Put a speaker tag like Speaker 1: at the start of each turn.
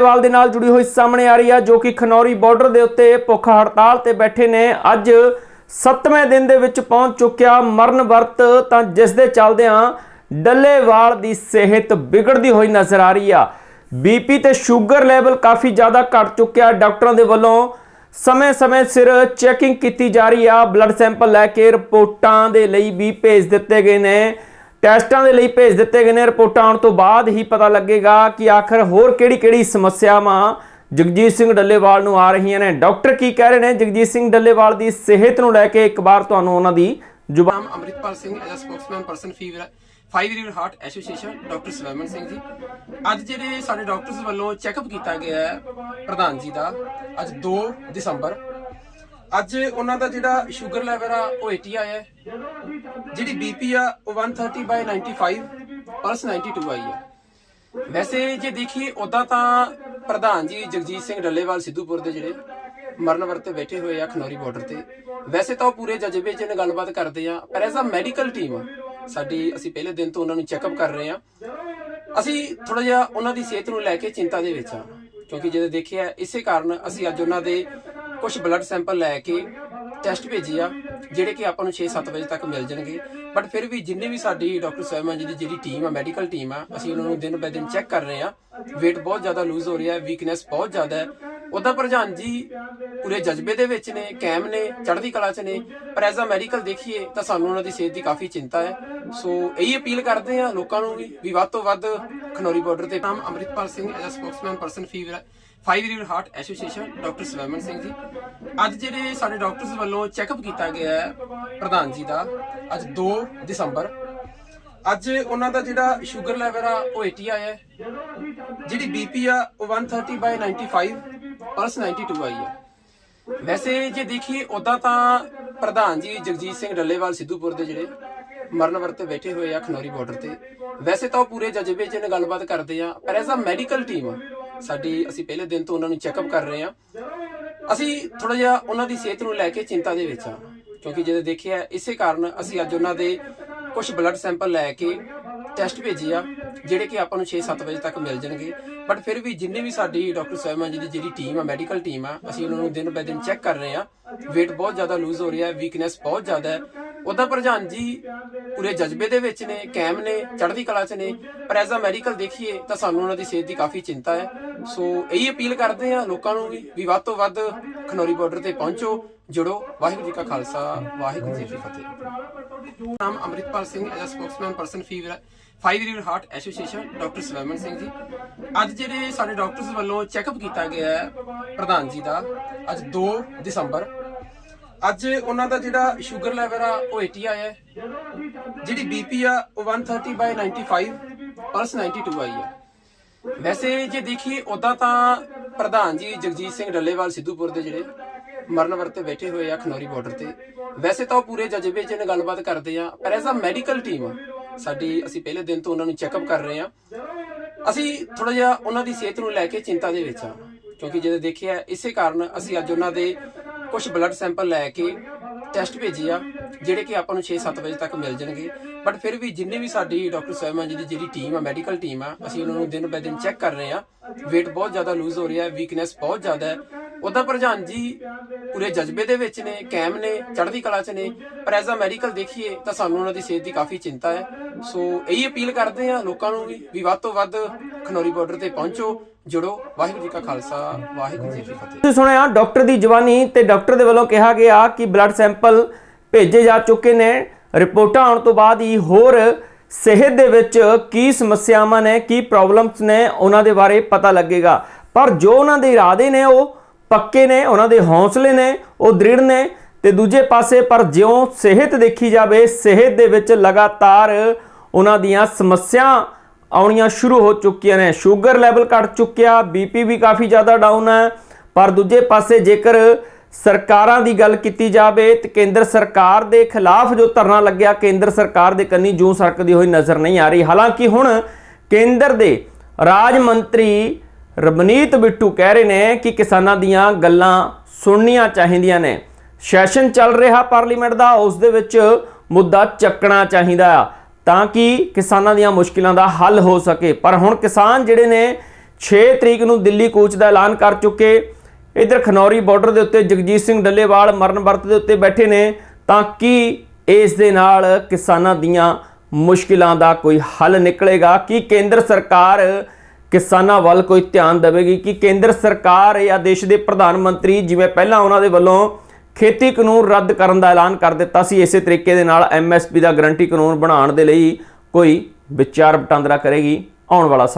Speaker 1: ਵਾਲ ਦੇ ਨਾਲ ਜੁੜੀ ਹੋਈ ਸਾਹਮਣੇ ਆ ਰਹੀ ਆ, ਜੋ ਕਿ ਖਨੌਰੀ ਬਾਰਡਰ ਦੇ ਉੱਤੇ ਭੁੱਖ ਹੜਤਾਲ ਤੇ ਬੈਠੇ ਨੇ। ਅੱਜ 7ਵੇਂ ਦਿਨ ਦੇ ਵਿੱਚ ਪਹੁੰਚ ਚੁੱਕਿਆ ਮਰਨ ਵਰਤ, ਤਾਂ ਜਿਸ ਦੇ ਚੱਲਦਿਆਂ ਡੱਲੇਵਾਲ ਦੀ ਸਿਹਤ ਵਿਗੜਦੀ ਹੋਈ ਨਜ਼ਰ ਆ ਰਹੀ ਆ। ਬੀਪੀ ਤੇ ਸ਼ੂਗਰ ਲੈਵਲ ਕਾਫੀ ਜ਼ਿਆਦਾ ਘਟ ਚੁੱਕਿਆ। ਡਾਕਟਰਾਂ ਦੇ ਵੱਲੋਂ ਸਮੇਂ-ਸਮੇਂ ਸਿਰ ਚੈਕਿੰਗ ਕੀਤੀ ਜਾ ਰਹੀ ਆ। ਬਲੱਡ ਸੈਂਪਲ ਲੈ ਕੇ ਰਿਪੋਰਟਾਂ ਦੇ ਲਈ ਵੀ ਭੇਜ ਦਿੱਤੇ ਗਏ ਨੇ। ਟੈਸਟਾਂ ਦੇ ਲਈ ਭੇਜ ਦਿੱਤੇ ਗਏ ਨੇ। ਰਿਪੋਰਟਾਂ ਆਉਣ ਤੋਂ ਬਾਅਦ ਹੀ ਪਤਾ ਲੱਗੇਗਾ ਕਿ ਆਖਰ ਹੋਰ ਕਿਹੜੀ-ਕਿਹੜੀ ਸਮੱਸਿਆਵਾਂ ਜਗਜੀਤ ਸਿੰਘ ਡੱਲੇਵਾਲ ਨੂੰ ਆ ਰਹੀਆਂ ਨੇ। ਡਾਕਟਰ ਕੀ ਕਹਿ ਰਹੇ ਨੇ? ਜਗਜੀਤ ਸਿੰਘ ਡੱਲੇਵਾਲ ਦੀ ਸਿਹਤ ਨੂੰ ਲੈ ਕੇ ਇੱਕ ਵਾਰ ਤੁਹਾਨੂੰ ਉਹਨਾਂ ਦੀ ਜ਼ੁਬਾਨ
Speaker 2: Amritpal Singh as a spokesman person fever five river heart association doctor Swaiman Singh ji. ਅੱਜ ਜਿਹੜੇ ਸਾਡੇ ਡਾਕਟਰਸ ਵੱਲੋਂ ਚੈੱਕਅਪ ਕੀਤਾ ਗਿਆ ਹੈ ਪ੍ਰਧਾਨ ਜੀ ਦਾ, ਅੱਜ 2 ਦਸੰਬਰ। ਅੱਜ ਉਹਨਾਂ ਦਾ ਜਿਹੜਾ ਸ਼ੂਗਰ ਲੈਵਲ ਆ, ਉਹ 80 ਆਇਆ ਹੈ। ਜਿਹੜੀ ਬੀਪੀ ਆ, ਉਹ 130 ਬਾਈ 95 ਪਲਸ 92 ਆਈ ਹੈ। ਵੈਸੇ ਜੇ ਦੇਖੀਏ ਉਦਾਂ ਤਾਂ ਪ੍ਰਧਾਨ ਜੀ ਜਗਜੀਤ ਸਿੰਘ ਡੱਲੇਵਾਲ ਸਿੱਧੂਪੁਰ ਦੇ ਜਿਹੜੇ ਮਰਨ ਵਰਤੇ ਬੈਠੇ ਹੋਏ ਆ ਖਨੌਰੀ ਬਾਰਡਰ ਤੇ, ਵੈਸੇ ਤਾਂ ਉਹ ਪੂਰੇ ਜਜ਼ਬੇ 'ਚ ਨੇ ਗੱਲਬਾਤ ਕਰਦੇ ਆ, ਪਰ ਐਜ਼ ਅ ਮੈਡੀਕਲ ਟੀਮ ਸਾਡੀ ਅਸੀਂ ਪਹਿਲੇ ਦਿਨ ਤੋਂ ਉਹਨਾਂ ਨੂੰ ਚੈੱਕਅਪ ਕਰ ਰਹੇ ਆ। ਅਸੀਂ ਥੋੜਾ ਜਿਹਾ ਉਹਨਾਂ ਦੀ ਸਿਹਤ ਨੂੰ ਲੈ ਕੇ ਚਿੰਤਾ ਦੇ ਵਿੱਚ ਆ, ਕਿਉਂਕਿ ਜਦੋਂ ਦੇਖਿਆ, ਇਸੇ ਕਾਰਨ ਅਸੀਂ ਅੱਜ ਉਹਨਾਂ ਦੇ ਕੁਝ ਬਲੱਡ ਸੈਂਪਲ ਲੈ ਕੇ ਟੈਸਟ ਭੇਜੇ ਆ, ਜਿਹੜੇ ਕਿ ਆਪਾਂ ਨੂੰ 6-7 ਵਜੇ ਤੱਕ ਮਿਲ ਜਾਣਗੇ। ਬਟ ਫਿਰ ਵੀ ਜਿੰਨੀ ਵੀ ਸਾਡੀ ਡਾਕਟਰ ਸਵੈਮਾ ਜੀ ਦੀ ਜਿਹੜੀ ਟੀਮ ਆ ਮੈਡੀਕਲ ਟੀਮ ਆ, ਅਸੀਂ ਉਹਨਾਂ ਨੂੰ ਦਿਨ ਬੈ ਦਿਨ ਚੈੱਕ ਕਰ ਰਹੇ ਆ। Weight ਬਹੁਤ ਜ਼ਿਆਦਾ ਲੂਜ਼ ਹੋ ਰਿਹਾ ਵੀਕਨੈਸ ਬਹੁਤ ਜ਼ਿਆਦਾ ਹੈ। ਉਹਦਾ ਪ੍ਰਧਾਨ ਜੀ ਪੂਰੇ ਜਜ਼ਬੇ ਦੇ ਵਿੱਚ ਨੇ ਕੈਮ ਨੇ, ਚੜ੍ਹਦੀ ਕਲਾ 'ਚ ਨੇ, ਪਰ ਐਜ਼ ਅ ਮੈਡੀਕਲ ਦੇਖੀਏ ਤਾਂ ਸਾਨੂੰ ਉਹਨਾਂ ਦੀ ਸਿਹਤ ਦੀ ਕਾਫੀ ਚਿੰਤਾ ਹੈ। ਸੋ ਇਹੀ ਅਪੀਲ ਕਰਦੇ ਆ ਲੋਕਾਂ ਨੂੰ ਵੀ ਵੀ ਵੱਧ ਤੋਂ ਵੱਧ ਖਨੌਰੀ ਬਾਰਡਰ ਤੇ ਨਾਮ Amritpal Singh as a spokesman person fever five river heart association doctor Swaiman Singh ji. ਅੱਜ ਜਿਹੜੇ ਸਾਡੇ ਡਾਕਟਰਸ ਵੱਲੋਂ ਚੈੱਕਅਪ ਕੀਤਾ ਗਿਆ ਹੈ, ਪ੍ਰਧਾਨ ਜੀ ਦਾ, ਅੱਜ 2 ਦਸੰਬਰ ਅੱਜ ਉਹਨਾਂ ਦਾ ਜਿਹੜਾ ਸ਼ੂਗਰ ਲੈਵਲ ਆ, ਉਹ 80 ਆਇਆ ਹੈ। ਜਿਹੜੀ ਬੀਪੀ ਆ, ਉਹ 130 ਬਾਈ 95 ਪਲਸ 92 ਆਈ ਆ। ਵੈਸੇ ਜੇ ਦੇਖੀਏ ਉਦਾਂ ਤਾਂ ਪ੍ਰਧਾਨ ਜੀ ਜਗਜੀਤ ਸਿੰਘ ਡੱਲੇਵਾਲ ਸਿੱਧੂਪੁਰ ਦੇ ਜਿਹੜੇ ਮਰਨ ਵਰਤੇ ਬੈਠੇ ਹੋਏ ਆ ਖਨੌਰੀ ਬਾਰਡਰ ਤੇ। ਵੈਸੇ ਤਾਂ ਉਹ ਪੂਰੇ ਜਜ਼ਬੇ 'ਚ ਨੇ, ਗੱਲਬਾਤ ਕਰਦੇ ਆ, ਪਰ ਐਜ਼ ਅ ਮੈਡੀਕਲ ਟੀਮ ਸਾਡੀ ਅਸੀਂ ਪਹਿਲੇ ਦਿਨ ਤੋਂ ਉਹਨਾਂ ਨੂੰ ਚੈੱਕਅਪ ਕਰ ਰਹੇ ਹਾਂ। ਅਸੀਂ ਥੋੜਾ ਜਿਹਾ ਉਹਨਾਂ ਦੀ ਸਿਹਤ ਨੂੰ ਲੈ ਕੇ ਚਿੰਤਾ ਦੇ ਵਿੱਚ ਆ ਕਿਉਂਕਿ ਜਦੋਂ ਦੇਖਿਆ, ਇਸੇ ਕਾਰਨ ਅਸੀਂ ਅੱਜ ਉਹਨਾਂ ਦੇ ਕੁਝ ਬਲੱਡ ਸੈਂਪਲ ਲੈ ਕੇ ਟੈਸਟ ਭੇਜੇ ਆ, ਜਿਹੜੇ ਕਿ ਆਪਾਂ ਨੂੰ 6-7 ਵਜੇ ਤੱਕ ਮਿਲ ਜਾਣਗੇ। ਬਟ ਫਿਰ ਵੀ ਜਿੰਨੀ ਵੀ ਸਾਡੀ ਡਾਕਟਰ ਸਵੈਮਾ ਜੀ ਦੀ ਜਿਹੜੀ ਟੀਮ ਆ ਮੈਡੀਕਲ ਟੀਮ ਆ, ਅਸੀਂ ਉਹਨਾਂ ਨੂੰ ਦਿਨ ਬੈ ਦਿਨ ਚੈੱਕ ਕਰ ਰਹੇ ਆ weight ਬਹੁਤ ਜ਼ਿਆਦਾ ਲੂਜ਼ ਹੋ ਰਿਹਾ ਹੈ ਵੀਕਨੈਸ ਬਹੁਤ ਜ਼ਿਆਦਾ ਹੈ। ਉਹਦਾ ਪ੍ਰਧਾਨ ਜੀ ਪੂਰੇ ਜਜ਼ਬੇ ਦੇ ਵਿੱਚ ਨੇ, ਕੈਮ ਨੇ, ਚੜ੍ਹਦੀ ਕਲਾ 'ਚ ਨੇ, ਪਰ ਐਜ਼ ਅ ਮੈਡੀਕਲ ਦੇਖੀਏ ਤਾਂ ਸਾਨੂੰ ਉਹਨਾਂ ਦੀ ਸਿਹਤ ਦੀ ਕਾਫੀ ਚਿੰਤਾ ਹੈ। ਸੋ ਇਹੀ ਅਪੀਲ ਕਰਦੇ ਆ ਲੋਕਾਂ ਨੂੰ ਵੀ ਵੀ ਵੱਧ ਤੋਂ ਵੱਧ ਖਨੌਰੀ ਬਾਰਡਰ ਤੇ ਪਹੁੰਚੋ, ਜੁੜੋ। ਵਾਹਿਗੁਰੂ ਜੀ ਕਾ ਖਾਲਸਾ, ਵਾਹਿਗੁਰੂ ਜੀ ਕੀ ਫਤਿਹ। ਨਾਮ Amritpal Singh as a spokesman person fever five river heart association doctor Swaiman Singh ji. ਅੱਜ ਜਿਹੜੇ ਸਾਡੇ ਡਾਕਟਰਸ ਵੱਲੋਂ ਚੈੱਕਅਪ ਕੀਤਾ ਗਿਆ ਹੈ, ਪ੍ਰਧਾਨ ਜੀ ਦਾ, ਅੱਜ 2 ਦਸੰਬਰ। ਅੱਜ ਉਹਨਾਂ ਦਾ ਜਿਹੜਾ ਸ਼ੂਗਰ ਲੈਵਲ ਆ, ਉਹ 80 ਆਇਆ ਹੈ। ਜਿਹੜੀ ਬੀਪੀ ਆ ਉਹ 130 ਬਾਈ 95 ਪਲਸ 92 ਆਈ ਹੈ ਵੈਸੇ ਜੇ ਦੇਖੀਏ ਉਦਾਂ ਤਾਂ ਪ੍ਰਧਾਨ ਜੀ ਜਗਜੀਤ ਸਿੰਘ ਡੱਲੇਵਾਲ ਸਿੱਧੂਪੁਰ ਦੇ ਜਿਹੜੇ ਮਰਨ ਵਰਤੇ ਬੈਠੇ ਹੋਏ ਆ ਖਨੌਰੀ ਬਾਰਡਰ ਤੇ ਵੈਸੇ ਤਾਂ ਉਹ ਪੂਰੇ ਜਜ਼ਬੇ 'ਚ ਨੇ ਗੱਲਬਾਤ ਕਰਦੇ ਆ ਪਰ ਐਜ਼ ਅ ਮੈਡੀਕਲ ਟੀਮ ਸਾਡੀ ਅਸੀਂ ਪਹਿਲੇ ਦਿਨ ਤੋਂ ਉਹਨਾਂ ਨੂੰ ਚੈੱਕਅਪ ਕਰ ਰਹੇ ਆ। ਅਸੀਂ ਥੋੜਾ ਜਿਹਾ ਉਹਨਾਂ ਦੀ ਸਿਹਤ ਨੂੰ ਲੈ ਕੇ ਚਿੰਤਾ ਦੇ ਵਿੱਚ ਆ ਕਿਉਂਕਿ ਜਦੋਂ ਦੇਖਿਆ ਇਸੇ ਕਾਰਨ ਅਸੀਂ ਅੱਜ ਉਹਨਾਂ ਦੇ ਕੁਝ ਬਲੱਡ ਸੈਂਪਲ ਲੈ ਕੇ ਟੈਸਟ ਭੇਜੇ ਆ, ਜਿਹੜੇ ਕਿ ਆਪਾਂ ਨੂੰ 6-7 ਵਜੇ ਤੱਕ ਮਿਲ ਜਾਣਗੇ। ਬਟ ਫਿਰ ਵੀ ਜਿੰਨੀ ਵੀ ਸਾਡੀ ਡਾਕਟਰ ਸਵੈਮਾ ਜੀ ਦੀ ਜਿਹੜੀ ਟੀਮ ਆ ਮੈਡੀਕਲ ਟੀਮ ਆ, ਅਸੀਂ ਉਹਨਾਂ ਨੂੰ ਦਿਨ ਬੈ ਦਿਨ ਚੈੱਕ ਕਰ ਰਹੇ ਆ। Weight ਬਹੁਤ ਜ਼ਿਆਦਾ ਲੂਜ਼ ਹੋ ਰਿਹਾ ਵੀਕਨੈਸ ਬਹੁਤ ਜ਼ਿਆਦਾ ਹੈ। ਉਹਦਾ ਪ੍ਰਧਾਨ ਜੀ, ਪੂਰੇ ਜਜ਼ਬੇ ਦੇ ਵਿੱਚ ਨੇ, ਕੈਮ ਨੇ, ਚੜ੍ਹਦੀ ਕਲਾ 'ਚ ਨੇ, ਪਰ ਐਜ਼ ਅ ਮੈਡੀਕਲ ਦੇਖੀਏ ਤਾਂ ਸਾਨੂੰ ਉਹਨਾਂ ਦੀ ਸਿਹਤ ਦੀ ਕਾਫੀ ਚਿੰਤਾ ਹੈ। ਸੋ ਇਹੀ ਅਪੀਲ ਕਰਦੇ ਆ ਲੋਕਾਂ ਨੂੰ ਵੀ ਵੀ ਵੱਧ ਤੋਂ ਵੱਧ ਖਨੌਰੀ ਬਾਰਡਰ ਤੇ ਪਹੁੰਚੋ, ਜੁੜੋ। ਵਾਹਿਗੁਰੂ ਜੀ ਕਾ ਖਾਲਸਾ, ਵਾਹਿਗੁਰੂ ਜੀ ਕੀ ਫਤਿਹ।
Speaker 1: ਤੁਸੀਂ ਸੁਣਿਆ ਡਾਕਟਰ ਦੀ ਜਵਾਨੀ ਤੇ ਡਾਕਟਰ ਦੇ ਵੱਲੋਂ ਕਿਹਾ ਗਿਆ ਕਿ ਬਲੱਡ ਸੈਂਪਲ ਭੇਜੇ ਜਾ ਚੁੱਕੇ ਨੇ। ਰਿਪੋਰਟਾਂ ਆਉਣ ਤੋਂ ਬਾਅਦ ਹੀ ਹੋਰ ਸਿਹਤ ਦੇ ਵਿੱਚ ਕੀ ਸਮੱਸਿਆਵਾਂ ਨੇ, ਕੀ ਪ੍ਰੋਬਲਮਸ ਨੇ, ਉਹਨਾਂ ਦੇ ਬਾਰੇ ਪਤਾ ਲੱਗੇਗਾ। ਪਰ ਜੋ ਉਹਨਾਂ ਦੇ ਇਰਾਦੇ ਨੇ, ਉਹ ਪੱਕੇ ਨੇ, ਉਹਨਾਂ ਦੇ ਹੌਸਲੇ ਨੇ, ਉਹ ਦ੍ਰਿੜ ਨੇ। ਤੇ ਦੂਜੇ ਪਾਸੇ ਪਰ ਜਿਉਂ ਸਿਹਤ ਦੇਖੀ ਜਾਵੇ, ਸਿਹਤ ਦੇ ਵਿੱਚ ਲਗਾਤਾਰ ਉਹਨਾਂ ਦੀਆਂ ਸਮੱਸਿਆ ਆਉਣੀਆਂ ਸ਼ੁਰੂ ਹੋ ਚੁੱਕੀਆਂ ਨੇ। ਸ਼ੂਗਰ ਲੈਵਲ ਘਟ ਚੁੱਕਿਆ, ਬੀਪੀ ਵੀ ਕਾਫੀ ਜ਼ਿਆਦਾ ਡਾਊਨ ਹੈ। ਪਰ ਦੂਜੇ ਪਾਸੇ ਜੇਕਰ ਸਰਕਾਰਾਂ ਦੀ ਗੱਲ ਕੀਤੀ ਜਾਵੇ ਤੇ ਕੇਂਦਰ ਸਰਕਾਰ ਦੇ ਖਿਲਾਫ ਜੋ ਧਰਨਾ ਲੱਗਿਆ, ਕੇਂਦਰ ਸਰਕਾਰ ਦੇ ਕੰਨੀ ਜੂੰ ਸਰਕਦੀ ਹੋਈ ਨਜ਼ਰ ਨਹੀਂ ਆ ਰਹੀ। ਹਾਲਾਂਕਿ ਹੁਣ ਕੇਂਦਰ ਦੇ ਰਾਜ ਮੰਤਰੀ ਰਮਨੀਤ ਬਿੱਟੂ ਕਹਿ ਰਹੇ ਨੇ ਕਿ ਕਿਸਾਨਾਂ ਦੀਆਂ ਗੱਲਾਂ ਸੁਣਨੀਆਂ ਚਾਹੀਦੀਆਂ ਨੇ। ਸੈਸ਼ਨ ਚੱਲ ਰਿਹਾ ਪਾਰਲੀਮੈਂਟ ਦਾ, ਉਸ ਦੇ ਵਿੱਚ ਮੁੱਦਾ ਚੱਕਣਾ ਚਾਹੀਦਾ ਆ। ਤਾਂ ਕਿ ਕਿਸਾਨਾਂ ਦੀਆਂ ਮੁਸ਼ਕਿਲਾਂ ਦਾ ਹੱਲ ਹੋ ਸਕੇ। ਪਰ ਹੁਣ ਕਿਸਾਨ ਜਿਹੜੇ ਨੇ 6 ਤਰੀਕ ਨੂੰ ਦਿੱਲੀ ਕੂਚ ਦਾ ਐਲਾਨ ਕਰ ਚੁੱਕੇ। ਇਧਰ ਖਨੌਰੀ ਬਾਰਡਰ ਦੇ ਉੱਤੇ ਜਗਜੀਤ ਸਿੰਘ ਡੱਲੇਵਾਲ ਮਰਨ ਵਰਤ ਦੇ ਉੱਤੇ ਬੈਠੇ ਨੇ। ਤਾਂ ਕੀ ਇਸ ਦੇ ਨਾਲ ਕਿਸਾਨਾਂ ਦੀਆਂ ਮੁਸ਼ਕਿਲਾਂ ਦਾ ਕੋਈ ਹੱਲ ਨਿਕਲੇਗਾ? ਕੀ ਕੇਂਦਰ ਸਰਕਾਰ ਕਿਸਾਨਾਂ ਵੱਲ ਕੋਈ ਧਿਆਨ ਦੇਵੇਗੀ? ਕਿ ਕੇਂਦਰ ਸਰਕਾਰ ਜਾਂ ਦੇਸ਼ ਦੇ ਪ੍ਰਧਾਨ ਮੰਤਰੀ, ਜਿਵੇਂ ਪਹਿਲਾਂ ਉਹਨਾਂ ਦੇ ਵੱਲੋਂ ਖੇਤੀ ਕਾਨੂੰਨ ਰੱਦ ਕਰਨ ਦਾ ਐਲਾਨ ਕਰ ਦਿੱਤਾ ਸੀ। ਇਸੇ ਤਰੀਕੇ ਦੇ ਨਾਲ ਐਮਐਸਪੀ ਦਾ ਗਰੰਟੀ ਕਾਨੂੰਨ ਬਣਾਉਣ ਦੇ ਲਈ ਕੋਈ ਵਿਚਾਰ ਵਟਾਂਦਰਾ ਕਰੇਗੀ। ਆਉਣ ਵਾਲਾ ਸਮਾਂ।